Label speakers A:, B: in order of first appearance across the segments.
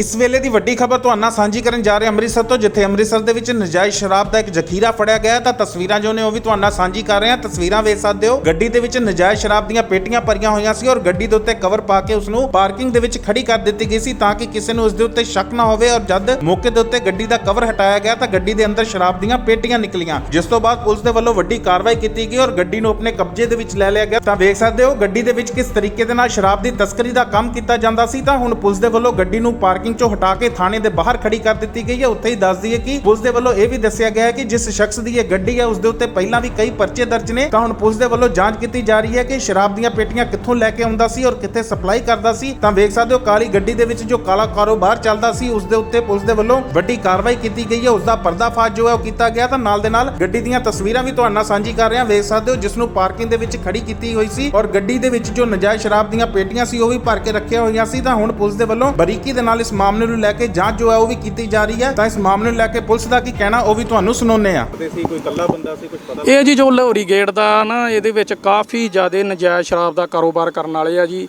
A: ਇਸ ਵੇਲੇ ਦੀ ਵੱਡੀ ਖਬਰ ਤੁਹਾਨੂੰ ਨਾਲ ਸਾਂਝੀ ਕਰਨ ਜਾ ਰਹੇ ਅੰਮ੍ਰਿਤਸਰ ਤੋਂ, ਜਿੱਥੇ ਅੰਮ੍ਰਿਤਸਰ ਦੇ ਵਿੱਚ ਨਜਾਇਜ਼ ਸ਼ਰਾਬ ਦਾ ਇੱਕ ਜ਼ਖੀਰਾ ਫੜਿਆ ਗਿਆ ਤਾਂ ਤਸਵੀਰਾਂ ਜੋ ਨੇ ਉਹ ਵੀ ਤੁਹਾਨੂੰ ਨਾਲ ਸਾਂਝੀ ਕਰ ਰਹੇ ਹਾਂ। ਤਸਵੀਰਾਂ ਵੇਖ ਸਕਦੇ ਹੋ, ਗੱਡੀ ਦੇ ਵਿੱਚ ਨਜਾਇਜ਼ ਸ਼ਰਾਬ ਦੀਆਂ ਪੇਟੀਆਂ ਭਰੀਆਂ ਹੋਈਆਂ ਸੀ ਔਰ ਗੱਡੀ ਦੇ ਉੱਤੇ ਕਵਰ ਪਾ ਕੇ ਉਸ ਨੂੰ ਪਾਰਕਿੰਗ ਦੇ ਵਿੱਚ ਖੜੀ ਕਰ ਦਿੱਤੀ ਗਈ ਸੀ ਤਾਂ ਕਿ ਕਿਸੇ ਨੂੰ ਉਸ ਦੇ ਉੱਤੇ ਸ਼ੱਕ ਨਾ ਹੋਵੇ ਔਰ ਜਦ ਮੌਕੇ ਦੇ ਉੱਤੇ ਗੱਡੀ ਦਾ ਕਵਰ ਹਟਾਇਆ ਗਿਆ ਤਾਂ ਗੱਡੀ ਦੇ ਅੰਦਰ ਸ਼ਰਾਬ ਦੀਆਂ ਪੇਟੀਆਂ ਨਿਕਲੀਆਂ। ਜਿਸ ਤੋਂ ਬਾਅਦ ਪੁਲਿਸ ਦੇ ਵੱਲੋਂ ਵੱਡੀ ਕਾਰਵਾਈ ਕੀਤੀ ਗਈ ਔਰ ਗੱਡੀ ਨੂੰ ਆਪਣੇ ਕਬਜ਼ੇ ਦੇ ਵਿੱਚ ਲੈ ਲਿਆ ਗਿਆ। ਤਾਂ ਵੇਖ ਸਕਦੇ ਹੋ, ਗੱਡੀ ਦੇ ਵਿੱਚ ਕਿਸ ਤਰੀਕੇ ਦੇ ਨਾਲ ਸ਼ਰਾਬ ਦੀ ਤਸਕਰੀ ਦਾ ਕੰਮ ਕੀਤਾ ਜਾਂਦਾ ਸੀ ਤਾਂ ਹੁਣ ਪੁਲਿਸ ਦੇ ਵੱਲੋਂ ਗੱਡੀ ਨੂੰ ਪਾਰਕਿੰਗ ਚੋਂ ਹਟਾ ਕੇ ਥਾਣੇ ਦੇ ਬਾਹਰ ਖੜੀ ਕਰ ਦਿੱਤੀ ਗਈ ਹੈ। ਉੱਥੇ ਹੀ ਦੱਸ ਦਈਏ ਕਿ ਪੁਲਿਸ ਦੇ ਵੱਲੋਂ ਇਹ ਵੀ ਦੱਸਿਆ ਗਿਆ ਹੈ ਕਿ ਜਿਸ ਸ਼ਖਸ ਦੀ ਇਹ ਗੱਡੀ ਹੈ, ਉਸ ਦੇ ਉੱਤੇ ਪਹਿਲਾਂ ਵੀ ਕਈ ਪਰਚੇ ਦਰਜ ਨੇ। ਤਾਂ ਹੁਣ ਪੁਲਿਸ ਦੇ ਵੱਲੋਂ ਜਾਂਚ ਕੀਤੀ ਜਾ ਰਹੀ ਹੈ ਕਿ ਸ਼ਰਾਬ ਦੀਆਂ ਪੇਟੀਆਂ ਕਿੱਥੋਂ ਲੈ ਕੇ ਆਉਂਦਾ ਸੀ ਔਰ ਕਿੱਥੇ ਸਪਲਾਈ ਕਰਦਾ ਸੀ। ਤਾਂ ਵੇਖ ਸਕਦੇ ਹੋ, ਕਾਲੀ ਗੱਡੀ ਦੇ ਵਿੱਚ ਜੋ ਕਾਲਾ ਕਾਰੋਬਾਰ ਚੱਲਦਾ ਸੀ, ਉਸ ਦੇ ਉੱਤੇ ਪੁਲਿਸ ਦੇ ਵੱਲੋਂ ਵੱਡੀ ਕਾਰਵਾਈ ਕੀਤੀ ਗਈ ਹੈ। ਉਸ ਦਾ ਪਰਦਾਫਾਸ਼ ਜੋ ਹੈ, ਉਹ ਕੀਤਾ ਗਿਆ। ਤਾਂ ਨਾਲ ਦੇ ਨਾਲ ਗੱਡੀ ਦੀਆਂ ਤਸਵੀਰਾਂ ਵੀ ਤੁਹਾਡੇ ਨਾਲ ਸਾਂਝੀ ਕਰ ਰਹੇ। ਵੇਖ ਸਕਦੇ ਹੋ, ਜਿਸ ਨੂੰ ਪਾਰਕਿੰਗ ਦੇ ਵਿੱਚ ਖੜੀ ਕੀਤੀ ਹੋਈ ਸੀ ਔਰ ਗੱਡੀ ਦੇ ਵਿੱਚ ਜੋ ਨਜਾਇਜ਼ ਸ਼ਰਾਬ ਦੀਆਂ ਪੇਟੀਆਂ ਸੀ, ਉਹ ਵੀ ਭਰ ਕੇ ਰੱਖੀਆਂ ਹੋਈਆਂ ਸੀ। ਤਾਂ ਹੁਣ ਪੁਲਿਸ ਦੇ ਵੱਲੋਂ ਬਰੀਕੀ ਦੇ ਨਾਲ ਇਸ ਮਾਮਲੇ ਨੂੰ ਲੈ ਕੇ ਜਾਂਚ ਜੋ ਹੈ ਉਹ ਵੀ ਕੀਤੀ ਜਾ ਰਹੀ ਹੈ। ਤਾਂ ਇਸ ਮਾਮਲੇ ਨੂੰ ਲੈ ਕੇ ਪੁਲਿਸ ਦਾ ਕੀ ਕਹਿਣਾ ਉਹ ਵੀ ਤੁਹਾਨੂੰ ਸੁਣਾਉਂਦੇ ਆ
B: ਸੀ ਕੋਈ ਕੱਲਾ ਬੰਦਾ ਸੀ ਕੁਝ ਪਤਾ?
C: ਇਹ ਜੀ ਜੋ ਲਾਹੌਰੀ ਗੇਟ ਦਾ ਨਾ ਇਹਦੇ ਵਿੱਚ ਕਾਫੀ ਜ਼ਿਆਦਾ ਨਜਾਇਜ਼ ਸ਼ਰਾਬ ਦਾ ਕਾਰੋਬਾਰ ਕਰਨ ਵਾਲੇ ਆ ਜੀ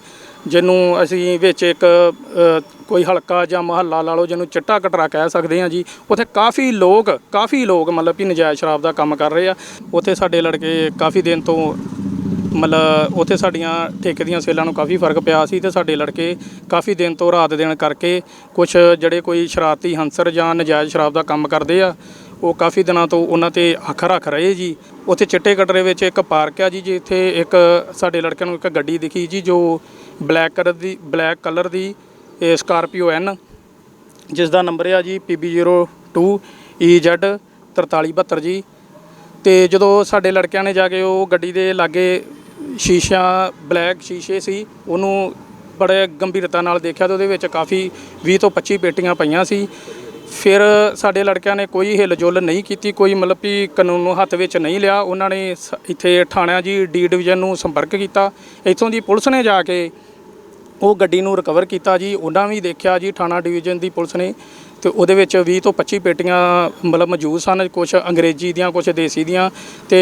C: ਜਿਹਨੂੰ ਅਸੀਂ ਵਿੱਚ ਇੱਕ ਕੋਈ ਹਲਕਾ ਜਾਂ ਮਹੱਲਾ ਲਾ ਲਓ ਜਿਹਨੂੰ ਚਿੱਟਾ ਕਟਰਾ ਕਹਿ ਸਕਦੇ ਆ ਜੀ ਉੱਥੇ ਕਾਫੀ ਲੋਕ ਕਾਫੀ ਲੋਕ ਮਤਲਬ ਕਿ ਨਜਾਇਜ਼ ਸ਼ਰਾਬ ਦਾ ਕੰਮ ਕਰ ਰਹੇ ਆ। ਉੱਥੇ ਸਾਡੇ ਲੜਕੇ ਕਾਫੀ ਦਿਨ ਤੋਂ ਮਤਲਬ ਉੱਥੇ ਸਾਡੀਆਂ ਠੇਕੇ ਦੀਆਂ ਸੇਲਾਂ ਨੂੰ ਕਾਫੀ ਫ਼ਰਕ ਪਿਆ ਸੀ ਤੇ ਸਾਡੇ ਲੜਕੇ ਕਾਫੀ ਦਿਨ ਤੋਂ ਰਾਤ ਦੇਣ ਕਰਕੇ ਕੁਝ ਜਿਹੜੇ ਕੋਈ ਸ਼ਰਾਰਤੀ ਹੰਸਰ ਜਾਂ ਨਜਾਇਜ਼ ਸ਼ਰਾਬ ਦਾ ਕੰਮ ਕਰਦੇ ਆ, ਉਹ ਕਾਫੀ ਦਿਨਾਂ ਤੋਂ ਉਹਨਾਂ ਤੇ ਅੱਖ ਰੱਖ ਰਹੇ ਜੀ। ਉੱਥੇ ਚਿੱਟੇ ਕਟਰੇ ਵਿੱਚ ਇੱਕ ਪਾਰਕ ਆ ਜੀ, ਜਿੱਥੇ ਇੱਕ ਸਾਡੇ ਲੜਕਿਆਂ ਨੂੰ ਇੱਕ ਗੱਡੀ ਦਿਖੀ ਜੀ, ਜੋ ਬਲੈਕ ਕਲਰ ਦੀ, ਬਲੈਕ ਕਲਰ ਦੀ ਸਕਾਰਪੀਓ ਐਨ ਜਿਸ ਦਾ ਨੰਬਰ ਆ ਜੀ PB02 EZ 4372 ਜੀ। ਤੇ ਜਦੋਂ ਸਾਡੇ ਲੜਕਿਆਂ ਨੇ ਜਾ ਕੇ ਉਹ ਗੱਡੀ ਦੇ ਲਾਗੇ ਸ਼ੀਸ਼ਾ ਬਲੈਕ ਸ਼ੀਸ਼ੇ ਸੀ, ਉਹਨੂੰ ਬੜੇ ਗੰਭੀਰਤਾ ਨਾਲ ਦੇਖਿਆ ਤੇ ਉਹਦੇ ਵਿੱਚ ਕਾਫੀ 20 ਤੋਂ 25 ਪੇਟੀਆਂ ਪਈਆਂ ਸੀ। ਫਿਰ ਸਾਡੇ ਲੜਕਿਆਂ ਨੇ ਕੋਈ ਹਿਲਜੁਲ ਨਹੀਂ ਕੀਤੀ, ਕੋਈ ਮਤਲਬ ਵੀ ਕਾਨੂੰਨ ਨੂੰ ਹੱਥ ਵਿੱਚ ਨਹੀਂ ਲਿਆ। ਉਹਨਾਂ ਨੇ ਸ- ਇੱਥੇ ਥਾਣਿਆਂ ਜੀ ਡੀ ਡਿਵੀਜ਼ਨ ਨੂੰ ਸੰਪਰਕ ਕੀਤਾ। ਇੱਥੋਂ ਦੀ ਪੁਲਿਸ ਨੇ ਜਾ ਕੇ ਉਹ ਗੱਡੀ ਨੂੰ ਰਿਕਵਰ ਕੀਤਾ ਜੀ, ਉਹਨਾਂ ਵੀ ਦੇਖਿਆ ਜੀ, ਥਾਣਾ ਡਿਵੀਜ਼ਨ ਦੀ ਪੁਲਿਸ ਨੇ ਤੇ ਉਹਦੇ ਵਿੱਚ 20 ਤੋਂ 25 ਪੇਟੀਆਂ ਮਤਲਬ ਮੌਜੂਦ ਸਨ ਕੁਝ ਅੰਗਰੇਜ਼ੀ ਦੀਆਂ ਕੁਝ ਦੇਸੀ ਦੀਆਂ ਤੇ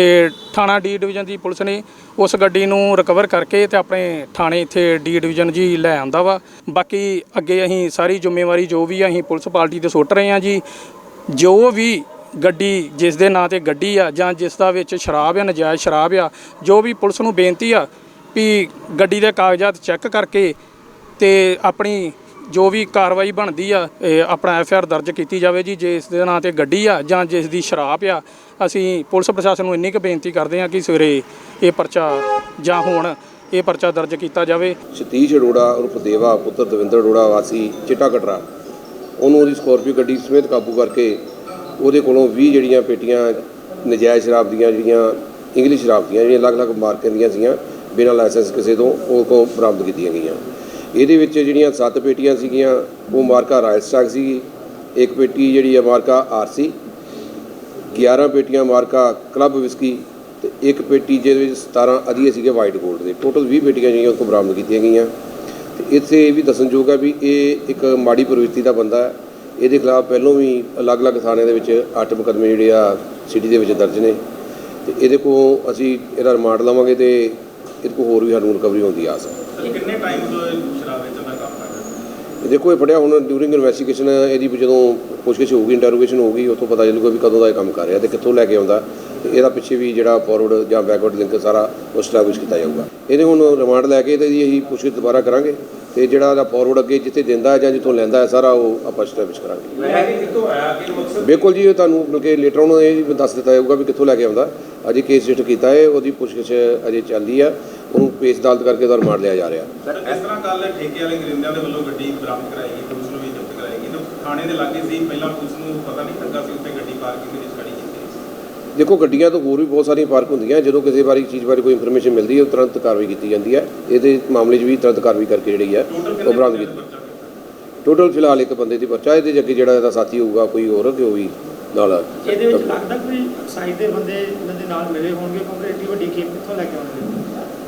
C: ਥਾਣਾ ਡੀ ਡਿਵੀਜ਼ਨ ਦੀ ਪੁਲਿਸ ਨੇ ਉਸ ਗੱਡੀ ਨੂੰ ਰਿਕਵਰ ਕਰਕੇ ਤੇ ਆਪਣੇ ਥਾਣੇ ਇੱਥੇ ਡੀ ਡਿਵੀਜ਼ਨ ਜੀ ਲੈ ਆਂਦਾ ਵਾ। ਬਾਕੀ ਅੱਗੇ ਅਸੀਂ ਸਾਰੀ ਜ਼ਿੰਮੇਵਾਰੀ ਜੋ ਵੀ ਅਸੀਂ ਪੁਲਿਸ ਪਾਰਟੀ ਤੇ ਸੁੱਟ ਰਹੇ ਹਾਂ ਜੀ। ਜੋ ਵੀ ਗੱਡੀ, ਜਿਸ ਦੇ ਨਾਂ ਤੇ ਗੱਡੀ ਆ ਜਾਂ ਜਿਸ ਦਾ ਵਿੱਚ ਸ਼ਰਾਬ ਆ, ਨਜਾਇਜ਼ ਸ਼ਰਾਬ ਆ, ਜੋ ਵੀ ਪੁਲਿਸ ਨੂੰ ਬੇਨਤੀ ਆ ਵੀ ਗੱਡੀ ਦੇ ਕਾਗਜ਼ਾਤ ਚੈੱਕ ਕਰਕੇ ਤੇ ਆਪਣੀ ਜੋ ਵੀ ਕਾਰਵਾਈ ਬਣਦੀ ਆ, ਇਹ ਆਪਣਾ ਐਫ ਆਰ ਦਰਜ ਕੀਤੀ ਜਾਵੇ ਜੀ ਜਿਸ ਦੇ ਨਾਂ ਤੇ ਗੱਡੀ ਆ ਜਾਂ ਜਿਸ ਦੀ ਸ਼ਰਾਬ ਆ, ਅਸੀਂ ਪੁਲਿਸ ਪ੍ਰਸ਼ਾਸਨ ਨੂੰ ਇੰਨੀ ਕੁ ਬੇਨਤੀ ਕਰਦੇ ਹਾਂ ਕਿ ਸਵੇਰੇ ਇਹ ਪਰਚਾ ਜਾਂ ਹੁਣ ਇਹ ਪਰਚਾ ਦਰਜ ਕੀਤਾ ਜਾਵੇ।
D: ਸਤੀਸ਼ ਅਰੋੜਾ ਉਰਫ ਦੇਵਾ, ਪੁੱਤਰ ਦਵਿੰਦਰ ਅਰੋੜਾ, ਵਾਸੀ ਚਿੱਟਾ ਕਟਰਾ ਉਹਨੂੰ ਉਹਦੀ ਸਕੋਰਪੀਓ ਗੱਡੀ ਸਮੇਤ ਕਾਬੂ ਕਰਕੇ ਉਹਦੇ ਕੋਲੋਂ 20 ਜਿਹੜੀਆਂ ਪੇਟੀਆਂ, ਨਜਾਇਜ਼ ਸ਼ਰਾਬ ਦੀਆਂ ਜਿਹੜੀਆਂ, ਇੰਗਲਿਸ਼ ਸ਼ਰਾਬ ਦੀਆਂ ਜਿਹੜੀਆਂ ਅਲੱਗ-ਅਲੱਗ ਮਾਰਕੇ ਦੀਆਂ ਸੀਗੀਆਂ ਬਿਨਾਂ ਲਾਇਸੈਂਸ ਕਿਸੇ ਤੋਂ, ਉਹ ਕੋ ਬਰਾਮਦ ਕੀਤੀਆਂ ਗਈਆਂ। ਇਹਦੇ ਵਿੱਚ ਜਿਹੜੀਆਂ ਸੱਤ ਪੇਟੀਆਂ ਸੀਗੀਆਂ, ਉਹ ਮਾਰਕਾ ਰਾਇਲ ਸਟਾਕ ਸੀਗੀ, ਇੱਕ ਪੇਟੀ ਜਿਹੜੀ ਹੈ ਮਾਰਕਾ ਆਰਸੀ 11 ਪੇਟੀਆਂ ਮਾਰਕਾ ਕਲੱਬ ਵਿਸਕੀ ਤੇ ਇੱਕ ਪੇਟੀ ਜਿਹਦੇ ਵਿੱਚ 17 ਅਧੀਏ ਸੀਗੇ ਵਾਈਟ 골ਡ ਦੇ। ਟੋਟਲ 20 ਪੇਟੀਆਂ ਜਿਹੜੀਆਂ ਉਹ ਬਰਾਮਦ ਕੀਤੀਆਂ ਗਈਆਂ। ਤੇ ਇੱਥੇ ਇਹ ਵੀ ਦੱਸਣਯੋਗ ਹੈ ਵੀ ਇਹ ਇੱਕ ਮਾੜੀ ਪ੍ਰਵਿਰਤੀ ਦਾ ਬੰਦਾ ਹੈ। ਇਹਦੇ ਖਿਲਾਫ ਪਹਿਲਾਂ ਵੀ ਅਲੱਗ-ਅਲੱਗ ਥਾਣੇ ਦੇ ਵਿੱਚ ਅੱਠ ਮੁਕੱਦਮੇ ਜਿਹੜੇ ਆ ਸਿਟੀ ਦੇ ਵਿੱਚ ਦਰਜ ਨੇ। ਤੇ ਇਹਦੇ ਕੋਲ ਅਸੀਂ ਇਹਦਾ ਰਿਮਾਂਡ ਲਵਾਂਗੇ ਤੇ ਇਹਦੇ ਕੋਲ ਹੋਰ ਵੀ ਸਾਨੂੰ ਰਿਕਵਰੀ ਹੋਣ ਦੀ ਆਸ ਹੈ
B: ਕਿੰਨੇ ਟਾਈਮ ਤੋਂ ਸ਼ਰਾਬ ਵੇਚਣ ਦਾ ਕੰਮ ਕਰ ਰਿਹਾ
D: ਦੇਖੋ, ਇਹ ਫੜਿਆ ਹੁਣ ਡਿਊਰਿੰਗ ਇਨਵੈਸਟੀਗੇਸ਼ਨ ਇਹਦੀ ਜਦੋਂ ਪੁੱਛਗਿੱਛ ਹੋਊਗੀ ਇੰਟਰੋਗੇਸ਼ਨ ਹੋਊਗੀ ਉਤੋਂ ਪਤਾ ਚੱਲੂਗਾ ਵੀ ਕਦੋਂ ਦਾ ਇਹ ਕੰਮ ਕਰ ਰਿਹਾ ਤੇ ਕਿੱਥੋਂ ਲੈ ਕੇ ਆਉਂਦਾ। ਤੇ ਇਹਦਾ ਪਿੱਛੇ ਵੀ ਜਿਹੜਾ ਫਾਰਵਰਡ ਜਾਂ ਬੈਕਵਰਡ ਲਿੰਕ ਸਾਰਾ ਉਸ ਤਰ੍ਹਾਂ ਕੁਝ ਕੀਤਾ ਜਾਊਗਾ। ਇਹਦੇ ਹੁਣ ਰਿਮਾਂਡ ਲੈ ਕੇ ਤੇ ਇਹਦੀ ਅਸੀਂ ਪੁੱਛਗਿੱਛ ਦੁਬਾਰਾ ਕਰਾਂਗੇ। ਤੇ ਜਿਹੜਾ ਇਹਦਾ ਫਾਰਵਰਡ ਅੱਗੇ ਜਿੱਥੇ ਦਿੰਦਾ ਹੈ ਜਾਂ ਜਿੱਥੋਂ ਲੈਂਦਾ ਹੈ ਸਾਰਾ ਉਹ ਆਪਾਂ ਸਟੈਬਲਿਸ਼ ਕਰਾਂਗੇ। ਬਿਲਕੁਲ ਜੀ ਇਹ ਤੁਹਾਨੂੰ ਬਲਕਿ ਲੇਟਰ ਉਹਨੂੰ ਇਹ ਵੀ ਦੱਸ ਦਿੱਤਾ ਜਾਊਗਾ ਵੀ ਕਿੱਥੋਂ ਲੈ ਕੇ ਆਉਂਦਾ। ਅਜੇ ਕੇਸ ਰਜਿਸਟਰ ਕੀਤਾ ਹੈ ਉਹਦੀ ਪੁੱਛਗਿੱਛ ਅਜੇ ਚੱਲਦੀ ਆ। ਉਹਨੂੰ ਪੇਸ਼ ਅਦਾਲਤ ਕਰਕੇ ਉਹਦਾ ਰਿਮਾਂਡ ਲਿਆ ਜਾ ਰਿਹਾ।
B: ਸਰ ਇਸ ਤਰ੍ਹਾਂ ਹੈ ਠੇਕੇ ਵਾਲੇ ਗਰਿੰਦਿਆਂ ਦੇ ਵੱਲੋਂ ਗੱਡੀ ਬਰਾਮਦ ਕਰਾਈ ਗਈ ਪੁਲਿਸ ਨੂੰ ਵੀ ਜ਼ਬਤ ਕਰਾਈ ਗਈ। ਤਾਂ ਥਾਣੇ ਦੇ ਲਾਗੇ ਸੀ ਪਹਿਲਾਂ ਪੁਲਿਸ ਨੂੰ ਪਤਾ ਨਹੀਂ ਲੱਗਾ ਸੀ ਉੱਥੇ ਗੱਡੀ ਪਾਰਕਿੰਗ ਦੇ ਵਿੱਚ ਖੜੀ। ਕੀਤੀ
D: ਦੇਖੋ ਗੱਡੀਆਂ ਤੋਂ ਹੋਰ ਵੀ ਬਹੁਤ ਸਾਰੀਆਂ ਪਾਰਕ ਹੁੰਦੀਆਂ ਜਦੋਂ ਕਿਸੇ ਬਾਰੇ ਚੀਜ਼ ਬਾਰੇ ਕੋਈ ਇਨਫੋਰਮੇਸ਼ਨ ਮਿਲਦੀ ਹੈ ਉਹ ਤੁਰੰਤ ਕਾਰਵਾਈ ਕੀਤੀ ਜਾਂਦੀ ਹੈ। ਇਹਦੇ ਮਾਮਲੇ 'ਚ ਵੀ ਤੁਰੰਤ ਕਾਰਵਾਈ ਕਰਕੇ ਜਿਹੜੀ ਹੈ ਉਹ ਬਰਾਮਦ ਕੀਤੀ। ਟੋਟਲ ਫਿਲਹਾਲ ਇੱਕ ਬੰਦੇ ਦੀ ਪਰਚਾ ਇਹਦੇ ਅੱਗੇ ਜਿਹੜਾ ਇਹਦਾ ਸਾਥੀ ਹੋਊਗਾ ਕੋਈ ਹੋਰ ਕਿ ਉਹ ਵੀ ਨਾਲ
E: ਇਹਦੇ ਵਿੱਚ ਲੱਗਦਾ ਕੋਈ ਐਕਸਾਈਜ਼ ਦੇ ਬੰਦੇ ਇਹਨਾਂ ਦੇ ਨਾਲ ਮਿਲੇ ਹੋਣਗੇ ਕਿਉਂਕਿ ਏਡੀ ਵੱਡੀ ਖੇਪ ਕਿੱਥੋਂ ਲੈ ਕੇ ਆਉਣਗੇ?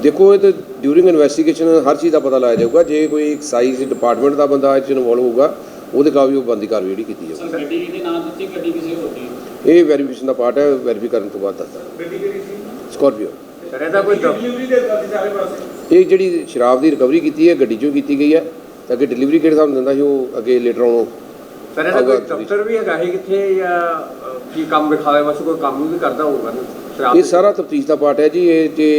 D: ਦੇਖੋ ਇਹ ਤੇ ਡਿਊਰਿੰਗ ਇਨਵੈਸਟੀਗੇਸ਼ਨ ਹਰ ਚੀਜ਼ ਦਾ ਪਤਾ ਲਾਇਆ ਜਾਊਗਾ ਜੇ ਕੋਈ ਐਕਸਾਈਜ਼ ਡਿਪਾਰਟਮੈਂਟ ਦਾ ਬੰਦਾ ਇਹ 'ਚ ਇਨਵੋਲਵ ਹੋਊਗਾ ਉਹਦੇ ਵੀ ਉਹ ਬੰਦੀ ਕਾਰਵਾਈ ਜਿਹੜੀ ਕੀਤੀ ਜਾਊਗੀ।
C: ਗੱਡੀ ਦੇ ਨਾਂ ਦਿੱਤੀ ਗੱਡੀ ਕਿਸੇ ਹੋਰ ਦੀ?
D: ਇਹ ਵੈਰੀਫਿਕੇਸ਼ਨ ਦਾ ਪਾਰਟ ਹੈ ਵੈਰੀਫਾਈ ਕਰਨ ਤੋਂ ਬਾਅਦ ਦੱਸਦਾ।
B: ਗੱਡੀ ਕਿਹੜੀ ਸੀ
D: ਸਕਾਰਪੀਓ
B: ਸਰ ਇਹਦਾ ਕੋਈ ਡਿਲੀਵਰੀ ਦੇ ਸਾਰੇ ਪਾਸੇ
D: ਇਹ ਜਿਹੜੀ ਸ਼ਰਾਬ ਦੀ ਰਿਕਵਰੀ ਕੀਤੀ ਹੈ ਗੱਡੀ 'ਚੋਂ ਕੀਤੀ ਗਈ ਹੈ ਤੇ ਅੱਗੇ ਡਿਲੀਵਰੀ ਕਿਹੜੇ ਨਾਲ ਦਿੰਦਾ ਸੀ ਉਹ ਅੱਗੇ ਲੇਟਰ ਆਉਣ
F: ਸਰ ਇਹਦਾ ਕੋਈ ਦਫ਼ਤਰ ਵੀ ਹੈਗਾ ਹੈ ਕਿੱਥੇ ਜਾਂ ਕੀ ਕੰਮ ਵਿਖਾਵੇ ਵਾਸਤੇ ਕੋਈ ਕੰਮ ਵੀ ਕਰਦਾ ਹੋਊਗਾ ਸ਼ਰਾਬ
D: ਇਹ ਸਾਰਾ ਤਫਤੀਸ਼ ਦਾ ਪਾਰਟ ਹੈ ਜੀ ਇਹ ਜੇ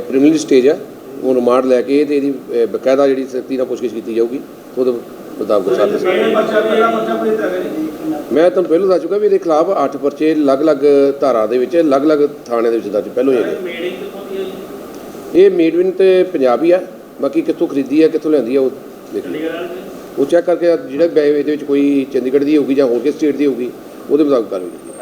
D: ਪ੍ਰੀਲਿਮਿਨਰੀ ਸਟੇਜ ਹੈ ਉਹ ਰਿਮਾਂਡ ਲੈ ਕੇ ਤੇ ਇਹਦੀ ਬਕਾਇਦਾ ਜਿਹੜੀ ਸਖਤੀ ਨਾਲ ਪੁੱਛਗਿੱਛ ਕੀਤੀ ਜਾਊਗੀ ਉਹਦੇ ਮੁਤਾਬਕ ਸਾਰਾ
B: ਪਹਿਲੇ ਪਰਚਾ
D: ਮੈਂ ਤੁਹਾਨੂੰ ਪਹਿਲਾਂ ਦੱਸ ਚੁੱਕਾ ਵੀ ਇਹਦੇ ਖਿਲਾਫ 8 ਪਰਚੇ ਅਲੱਗ-ਅਲੱਗ ਧਾਰਾ ਦੇ ਵਿੱਚ, ਅਲੱਗ-ਅਲੱਗ ਥਾਣੇ ਦੇ ਵਿੱਚ ਦਰਜ, ਪਹਿਲਾਂ ਹੀ ਹੈਗੇ।
B: ਮੇਡਿੰਗ ਕਿੱਥੋਂ
D: ਇਹ ਮੇਡਵਿਨ ਤੇ ਪੰਜਾਬ ਹੀ ਆ, ਬਾਕੀ ਕਿੱਥੋਂ ਖਰੀਦੀ ਆ, ਕਿੱਥੋਂ ਲਿਆਂਦੀ ਆ, ਉਹ ਦੇਖ। ਲਓ ਉਹ ਚੈੱਕ ਕਰਕੇ ਜਿਹੜਾ ਬੈ- ਇਹਦੇ ਵਿੱਚ ਕੋਈ ਚੰਡੀਗੜ੍ਹ ਦੀ ਹੋਊਗੀ ਜਾਂ ਹੋਰ ਕਿਸੇ ਸਟੇਟ ਦੀ ਹੋਊਗੀ, ਉਹਦੇ ਮੁਤਾਬਕ ਕਾਰਵਾਈ